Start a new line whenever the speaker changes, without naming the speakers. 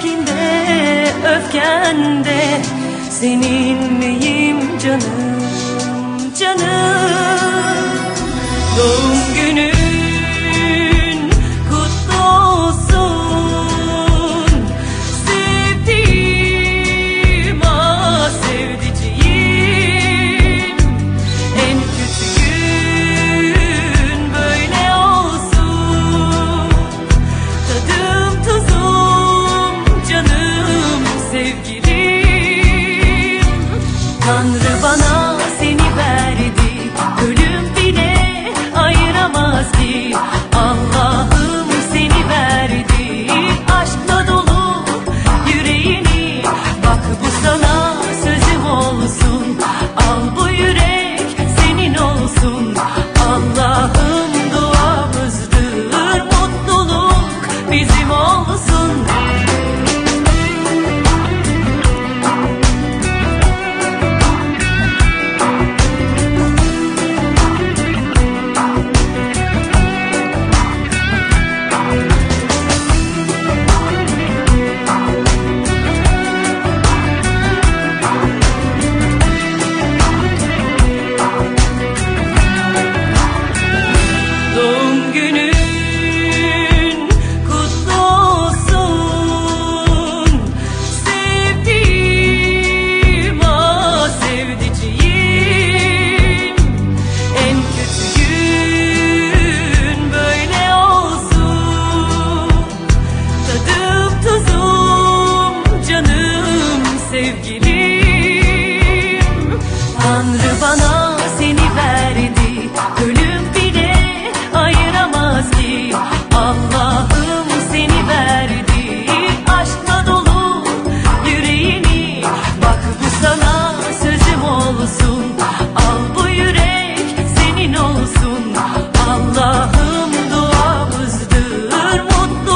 öfkinde, öfkende. Senin miyim canım, canım? Doğru Tanrı bana sevgilim. Tanrı bana